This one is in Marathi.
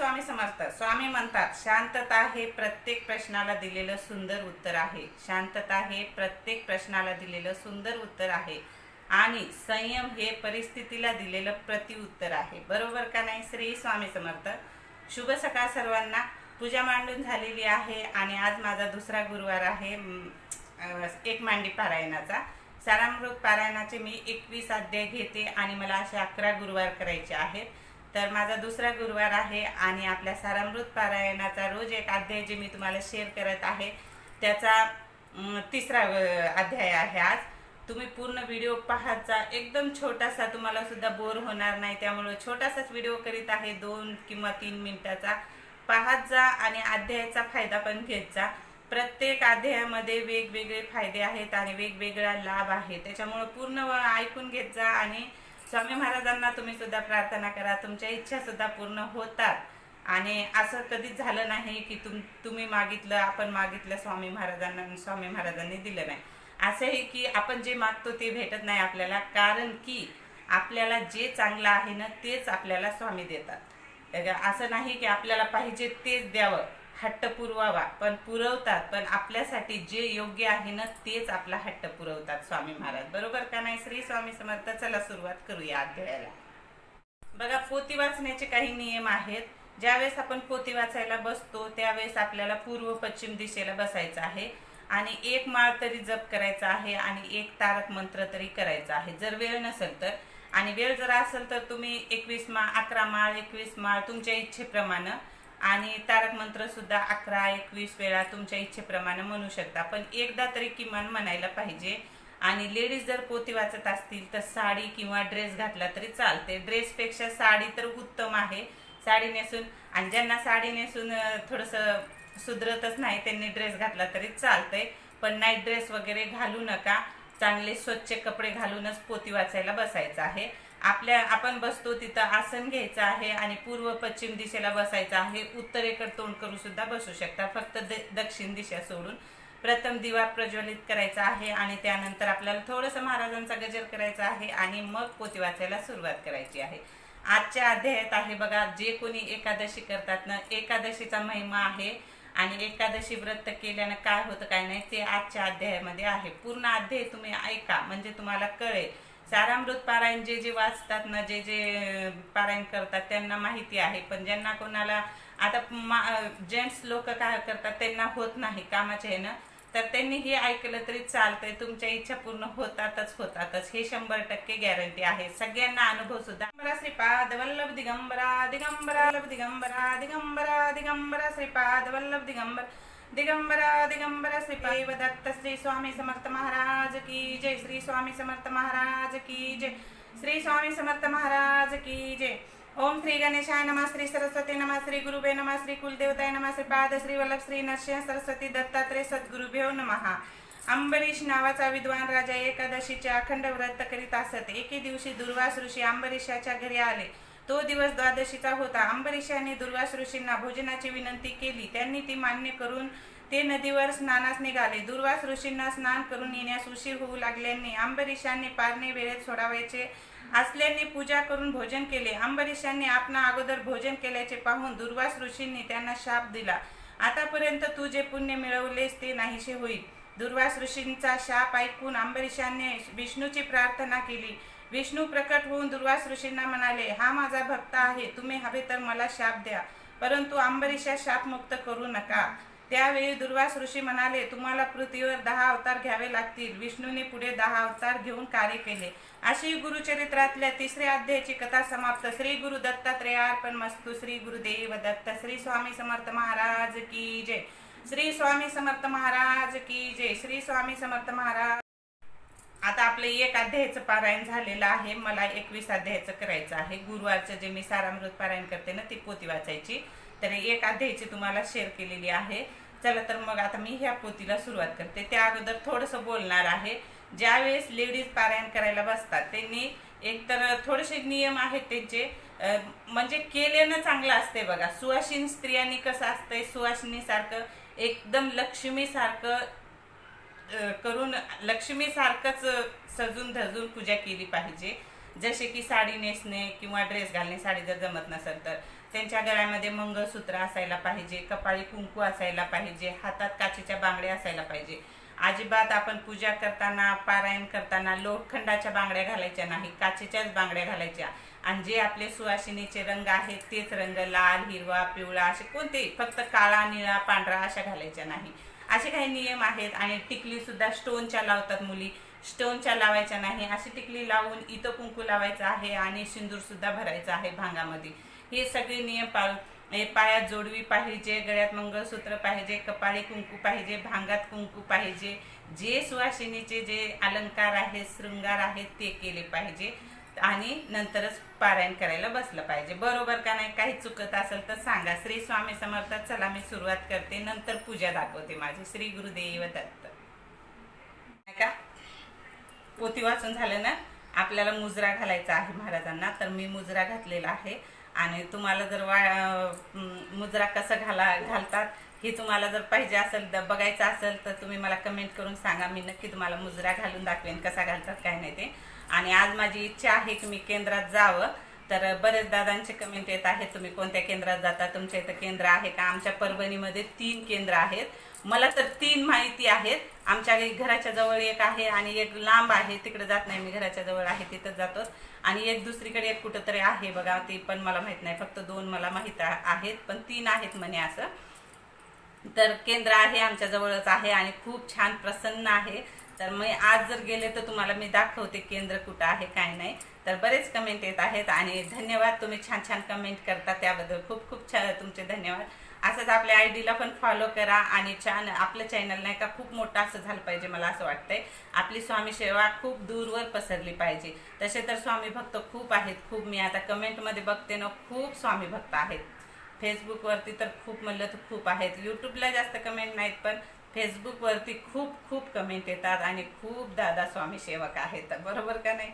स्वामी म्हणतात शांतता हे प्रत्येक प्रश्नाला दिलेलं सुंदर उत्तर आहे. शांतता हे प्रत्येक प्रश्नाला दिलेलं सुंदर उत्तर आहे. आणि संयम हे परिस्थितीला दिलेलं प्रतिउत्तर आहे. बरोबर का नाही श्री स्वामी समर्थ? शुभ सकाळ सर्वांना. पूजा मांडून झालेली आहे आणि आज माझा दुसरा गुरुवार आहे एक मांडी पारायणाचा. सारामृत पारायणाचे मी एकवीस अध्याय घेते आणि मला असे अकरा गुरुवार करायचे आहेत. तर माझा दुसरा गुरुवार आहे आणि आपल्या सारामृत पारायणाचा रोज एक अध्याय जे मी तुम्हाला शेअर करत आहे त्याचा तिसरा अध्याय आहे आज. तुम्ही पूर्ण व्हिडिओ पाहत जा. एकदम छोटासा तुम्हाला सुद्धा बोर होणार नाही. त्यामुळे छोटासाच व्हिडिओ करीत आहे दोन किंवा तीन मिनिटाचा. पाहत जा आणि अध्यायाचा फायदा पण घेत जा. प्रत्येक अध्यायामध्ये वेगवेगळे फायदे आहेत आणि वेगवेगळा लाभ आहे. त्याच्यामुळे पूर्ण व- ऐकून घेत जा आणि स्वामी महाराजांना तुम्ही सुद्धा प्रार्थना करा. तुमच्या इच्छा सुद्धा पूर्ण होतात. आणि असं कधीच झालं नाही की तुम तुम्ही मागितलं आपण मागितलं स्वामी महाराजांना स्वामी महाराजांनी दिलं नाही. असंही की आपण जे मागतो ते भेटत नाही आपल्याला. कारण की आपल्याला जे चांगलं आहे ना तेच आपल्याला स्वामी देतात. असं नाही की आपल्याला पाहिजे तेच द्यावं. हट्ट पुरवावा. पण पुरवतात पण आपल्यासाठी जे योग्य आहे ना तेच आपला हट्ट पुरवतात स्वामी महाराज. बरोबर का नाही? श्री स्वामी समर्थ चला सुरुवात करूया अध्यायाला बघा पोती वाचण्याचे काही नियम आहेत. ज्यावेळेस आपण पोती वाचायला बसतो त्यावेळेस आपल्याला पूर्व पश्चिम दिशेला बसायचं आहे. आणि एक माळ तरी जप करायचा आहे आणि एक तारक मंत्र तरी करायचा आहे. जर वेळ नसेल तर. आणि वेळ जर असेल तर तुम्ही एकवीस माळ अकरा माळ एकवीस माळ तुमच्या इच्छेप्रमाणे आणि तारक मंत्र सुद्धा अकरा एकवीस वेळा तुमच्या इच्छेप्रमाणे म्हणू शकता. पण एकदा तरी किमान म्हणायला पाहिजे. आणि लेडीज जर पोती वाचत असतील तर साडी किंवा ड्रेस घातला तरी चालते. ड्रेसपेक्षा साडी तर उत्तम आहे. साडी नेसून आणि ज्यांना साडी नेसून थोडंसं सुधरतच नाही त्यांनी ड्रेस घातला तरी चालतंय. पण नाईट ड्रेस वगैरे घालू नका. चांगले स्वच्छ कपडे घालूनच पोती वाचायला बसायचं आहे. आपल्या आपण बसतो तिथं आसन घ्यायचं आहे आणि पूर्व पश्चिम दिशेला बसायचं आहे. उत्तरेकडे तोंड करून सुद्धा बसू शकता. फक्त द- दक्षिण दिशा सोडून प्रथम दिवा प्रज्वलित करायचा आहे आणि त्यानंतर आपल्याला थोडंसं महाराजांचा गजर करायचा आहे आणि मग पोती वाचायला सुरुवात करायची आहे. आजच्या अध्यायात आहे बघा जे कोणी एकादशी करतात ना एकादशीचा महिमा आहे आणि एकादशी व्रत केल्यानं काय होतं काय नाही ते आजच्या अध्यायामध्ये आहे. पूर्ण अध्याय तुम्ही ऐका म्हणजे तुम्हाला कळेल. सारामृत पारायण जे जे वाचतात ना जे जे पारायण करतात त्यांना माहिती आहे. पण ज्यांना कोणाला आता जेंट्स लोक काय करतात त्यांना होत नाही कामाच्या ह्यानं तर त्यांनी हे ऐकलं तरी चालतंय. तुमच्या इच्छा पूर्ण होतातच होतातच. हे शंभर टक्के गॅरंटी आहे. सगळ्यांना अनुभव सुद्धा. दिगंबरा श्रीपाद वल्लभ दिगंबरा दिगंबरा दिगंबरा दिगंबरा दिगंबरा श्रीपाद वल्लभ दिगंबर. दिगंबरा दिगंबर श्रीपाद दत्त श्री स्वामी समर्थ महाराज की जय श्री स्वामी समर्थ महाराज की जय श्री स्वामी समर्थ महाराज की जय। ओम श्री गणेशाय नमः श्री सरस्वती नमः श्री गुरुभे नमः श्री कुलदेवताय नमः श्री पाद श्री वल्लभ श्री नरसिंह सरस्वती दत्तात्रय सद्गुरुभ्यो नमः। अंबरीश नावाचा विद्वान राजा एकादशीचे अखंड व्रत करीत असत. एके दिवशी दुर्वास ऋषी अंबरीशाच्या घरी आले. तो दिवस द्वादशीचा होता. अंबरीशाने दुर्वास ऋषींना भोजनाची विनंती केली. त्यांनी ती मान्य करून ते नदीवर स्नानास निघाले. दुर्वास ऋषींना स्नान करून येण्यास उशीर होऊ लागल्याने अंबरीशांनी पारणे वेळेत सोडावायचे असल्याने पूजा करून भोजन केले. अंबरीशांनी आपणा अगोदर भोजन केल्याचे पाहून दुर्वास ऋषींनी त्यांना शाप दिला. आतापर्यंत तू जे पुण्य मिळवलेस ते नाहीसे होईल. दुर्वास ऋषींचा शाप ऐकून अंबरीशाने विष्णूची प्रार्थना केली. विष्णू प्रकट होऊन दुर्वास ऋषींना म्हणाले हा माझा भक्त आहे तुम्ही हवे तर मला शाप द्या परंतु अंबरीशा शापमुक्त करू नका. त्यावेळी दुर्वास ऋषी म्हणाले तुम्हाला पृथ्वीवर दहा अवतार घ्यावे लागतील. विष्णूने पुढे दहा अवतार घेऊन कार्य केले. अशी गुरुचरित्रातल्या तिसऱ्या अध्यायाची कथा समाप्त. श्री गुरु दत्तात्रेयार्पण मस्तू. श्री गुरुदेव दत्त. श्री स्वामी समर्थ महाराज की जय. श्री स्वामी समर्थ महाराज की जय. श्री स्वामी समर्थ महाराज आता आपलं एक अध्यायाचं पारायण झालेलं आहे. मला एकवीस अध्यायाचं करायचं आहे. गुरुवारचं जे मी सारामृत पारायण करते ना ती पोती वाचायची. तर एक अध्यायाची तुम्हाला शेअर केलेली आहे. चला तर मग आता मी ह्या पोतीला सुरुवात करते. त्या अगोदर थोडंसं बोलणार आहे. ज्यावेळेस लेडीज पारायण करायला बसतात त्यांनी एकतर थोडेसे नियम आहेत त्यांचे. म्हणजे केल्यानं चांगलं असते बघा. सुवासिनी स्त्रियांनी कसं असतंय? सुवासिनीसारखं एकदम लक्ष्मीसारखं करून लक्ष्मीसारखंच सजून धजून पूजा केली पाहिजे. जसे की साडी नेसणे किंवा ड्रेस घालणे साडी जर जमत नसेल तर. त्यांच्या गळ्यामध्ये मंगळसूत्र असायला पाहिजे कपाळी कुंकू असायला पाहिजे हातात काचेच्या बांगड्या असायला पाहिजे. अजिबात आपण पूजा करताना पारायण करताना लोखंडाच्या बांगड्या घालायच्या नाही काचेच्याच बांगड्या घालायच्या. आणि जे आपले सुवासिनीचे रंग आहेत तेच रंग लाल हिरवा पिवळा असे कोणतेही फक्त काळा निळा पांढरा अशा घालायच्या नाही. असे काही नियम आहेत आणि टिकली सुद्धा स्टोनच्या लावतात मुली. स्टोनच्या लावायच्या नाही अशी टिकली लावून इथं कुंकू लावायचं आहे आणि सिंदूर सुद्धा भरायचं आहे भांगामध्ये. हे सगळे नियम पाळून हे पायात जोडवी पाहिजे गळ्यात मंगळसूत्र पाहिजे कपाळी कुंकू पाहिजे भांगात कुंकू पाहिजे. जे सुवासिनीचे जे अलंकार आहेत शृंगार आहेत ते केले पाहिजे. आणि नंतरच पारायण करायला बसलं पाहिजे. बरोबर का नाही? काही चुकत असेल तर सांगा. श्री स्वामी समर्थ चला मी सुरुवात करते. नंतर पूजा दाखवते माझी. श्री गुरुदेव दत्त. नाही का? पोती वाचून झालं ना? आपल्याला मुजरा घालायचा आहे महाराजांना. तर मी मुजरा घातलेला आहे. आणि तुम्हाला जर वा मुजरा कसं घाला घालतात हे तुम्हाला जर पाहिजे असेल तर बघायचं असेल तर तुम्ही मला कमेंट करून सांगा. मी नक्की तुम्हाला मुजरा घालून दाखवेन कसा घालतात काय नाही ते. आणि आज माझी इच्छा आहे की मी केंद्रात जावं. तर बरेच दादांचे कमेंट येत आहेत तुम्ही कोणत्या केंद्रात जाता? तुमच्या इथं केंद्र आहे का? आमच्या परभणीमध्ये तीन केंद्र आहेत. मला तर तीन माहिती आहेत. आमच्या घराच्या जवळ एक आहे आणि एक लांब आहे. तिकडे जात नाही मी घराच्या जवळ आहे तिथं जातो. आणि एक दुसरीकडे एक कुठंतरी आहे बघा ते पण मला माहीत नाही. फक्त दोन मला माहीत आहेत पण तीन आहेत म्हणे असं. तर केंद्र आहे आमच्या जवळच आहे आणि खूप छान प्रसन्न आहे. तर मी आज जर गेले तर तुम्हाला मी दाखवते केंद्र कुठं आहे काय नाही. तर बरेच कमेंट येत आहेत आणि धन्यवाद तुम्ही छान छान कमेंट करता त्याबद्दल. खूप खूप छान तुमचे धन्यवाद. असंच आपल्या आय डीला पण फॉलो करा आणि छान आपलं चॅनल नाही का खूप मोठं असं झालं पाहिजे मला असं वाटतंय. आपली स्वामी सेवा खूप दूरवर पसरली पाहिजे. तसे तर स्वामी भक्त खूप आहेत. खूप मी आता कमेंटमध्ये बघते ना खूप स्वामी भक्त आहेत. फेसबुकवरती तर खूप म्हणलं तर खूप आहेत. यूट्यूबला जास्त कमेंट नाहीत पण फेसबुकवरती खूप खूप कमेंट येतात आणि खूप दादा स्वामी सेवक आहेत. बरोबर का नाही?